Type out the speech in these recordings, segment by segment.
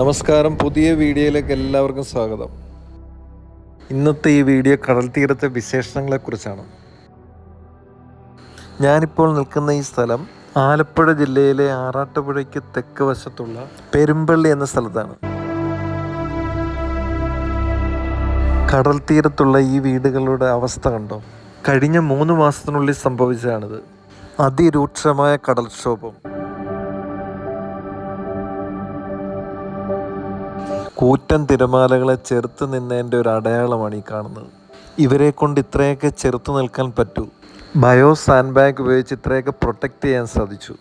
നമസ്കാരം. പുതിയ വീഡിയോയിലേക്ക് എല്ലാവർക്കും സ്വാഗതം. ഇന്നത്തെ ഈ വീഡിയോ കടൽ തീരത്തെ വിശേഷണങ്ങളെക്കുറിച്ചാണ് ഞാനിപ്പോൾ നിൽക്കുന്ന ഈ സ്ഥലം ആലപ്പുഴ ജില്ലയിലെ ആറാട്ടുപുഴയ്ക്ക് തെക്ക് വശത്തുള്ള പെരുമ്പള്ളി എന്ന സ്ഥലത്താണ്. കടൽ തീരത്തുള്ള ഈ വീടുകളുടെ അവസ്ഥ കണ്ടോ? കഴിഞ്ഞ മൂന്ന് മാസത്തിനുള്ളിൽ സംഭവിച്ചതാണിത്. അതിരൂക്ഷമായ കടൽക്ഷോഭം. കൂറ്റൻ തിരമാലകളെ ചെറുത്ത് നിന്നതിന്റെ ഒരു അടയാളമാണ് ഈ കാണുന്നത്. ഇവരെ കൊണ്ട് ഇത്രയൊക്കെ ചെറുത്ത് നിൽക്കാൻ പറ്റൂ. ബയോ സാൻഡ് ബാഗ് ഉപയോഗിച്ച് ഇത്രയൊക്കെ പ്രൊട്ടക്റ്റ് ചെയ്യാൻ സാധിച്ചു.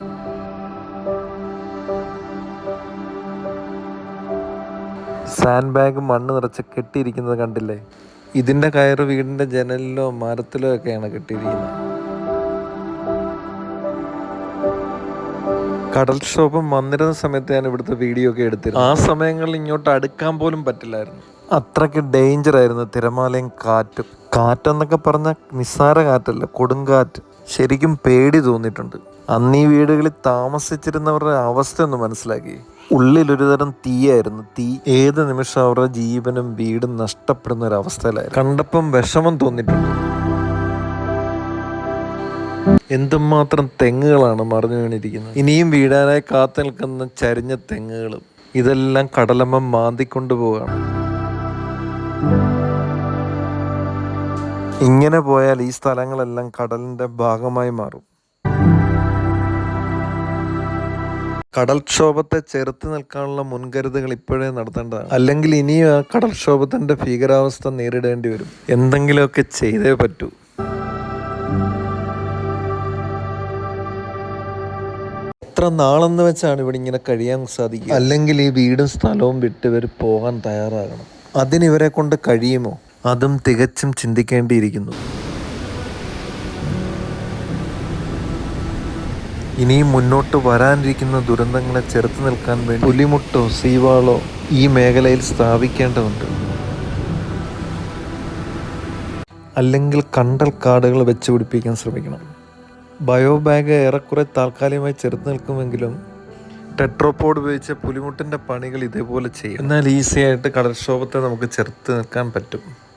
സാൻഡ് ബാഗ് മണ്ണ് നിറച്ച് കെട്ടിയിരിക്കുന്നത് കണ്ടില്ലേ? ഇതിന്റെ കയറ് വീടിന്റെ ജനലിലോ മരത്തിലോ ഒക്കെയാണ് കെട്ടിയിരിക്കുന്നത്. കടൽക്ഷോഭം വന്നിരുന്ന സമയത്ത് ഞാൻ ഇവിടുത്തെ വീഡിയോ ഒക്കെ എടുത്തിരുന്നു. ആ സമയങ്ങളിൽ ഇങ്ങോട്ട് അടുക്കാൻ പോലും പറ്റില്ലായിരുന്നു. അത്രയ്ക്ക് ഡേഞ്ചർ ആയിരുന്നു തിരമാലയും കാറ്റും. കാറ്റെന്നൊക്കെ പറഞ്ഞ നിസ്സാര കാറ്റല്ല കൊടുങ്കാറ്റ് ശരിക്കും പേടി തോന്നിയിട്ടുണ്ട്. അന്ന് ഈ വീടുകളിൽ താമസിച്ചിരുന്നവരുടെ അവസ്ഥ ഒന്ന് മനസ്സിലാക്കി. ഉള്ളിൽ ഒരുതരം തീയായിരുന്നു. തീ ഏത് നിമിഷം അവരുടെ ജീവനും വീടും നഷ്ടപ്പെടുന്ന ഒരു അവസ്ഥയിലായിരുന്നു. കണ്ടപ്പം വിഷമം തോന്നിയിട്ടുണ്ട്. എന്തുമാത്രം തെങ്ങുകളാണ് മറിഞ്ഞു വീണിരിക്കുന്നത്? ഇനിയും വീടാനായി കാത്തു നിൽക്കുന്ന ചരിഞ്ഞ തെങ്ങുകളും ഇതെല്ലാം കടലമ്മ മാന്തിക്കൊണ്ടു പോവുകയാണ്. ഇങ്ങനെ പോയാൽ ഈ സ്ഥലങ്ങളെല്ലാം കടലിന്റെ ഭാഗമായി മാറും. കടൽക്ഷോഭത്തെ ചെറുത്ത് നിൽക്കാനുള്ള മുൻകരുതുകൾ ഇപ്പോഴേ നടത്തേണ്ടതാണ്. അല്ലെങ്കിൽ ഇനിയും ആ കടൽക്ഷോഭത്തിന്റെ ഭീകരാവസ്ഥ നേരിടേണ്ടി വരും. എന്തെങ്കിലുമൊക്കെ ചെയ്തേ പറ്റൂ. എത്ര നാളെന്ന് വെച്ചാണ് ഇവിടെ ഇങ്ങനെ കഴിയാൻ സാധിക്കുക? അല്ലെങ്കിൽ ഈ വീടും സ്ഥലവും വിട്ട് ഇവർ പോകാൻ തയ്യാറാകണം. അതിന് ഇവരെ കൊണ്ട് കഴിയുമോ? അതും തികച്ചും ചിന്തിക്കേണ്ടിയിരിക്കുന്നു. ഇനിയും മുന്നോട്ട് വരാനിരിക്കുന്ന ദുരന്തങ്ങളെ ചെറുത്ത് നിൽക്കാൻ വേണ്ടി പുലിമുട്ടോ സീവാളോ ഈ മേഖലയിൽ സ്ഥാപിക്കേണ്ടതുണ്ട്. അല്ലെങ്കിൽ കണ്ടൽ കാടുകൾ വെച്ച് പിടിപ്പിക്കാൻ ശ്രമിക്കണം. ബയോ ബാഗ് ഏറെക്കുറെ താൽക്കാലികമായി ചെറുത്ത് നിൽക്കുമെങ്കിലും ടെട്രോപോഡ് ഉപയോഗിച്ച പുലിമുട്ടിന്റെ പണികൾ ഇതേപോലെ ചെയ്യും. എന്നാൽ ഈസിയായിട്ട് കടൽക്ഷോഭത്തെ നമുക്ക് ചെറുത്ത് നിൽക്കാൻ പറ്റും.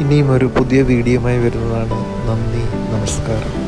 ഇനിയും ഒരു പുതിയ വീഡിയോയുമായി വരുന്നതാണ്. നന്ദി നമസ്കാരം.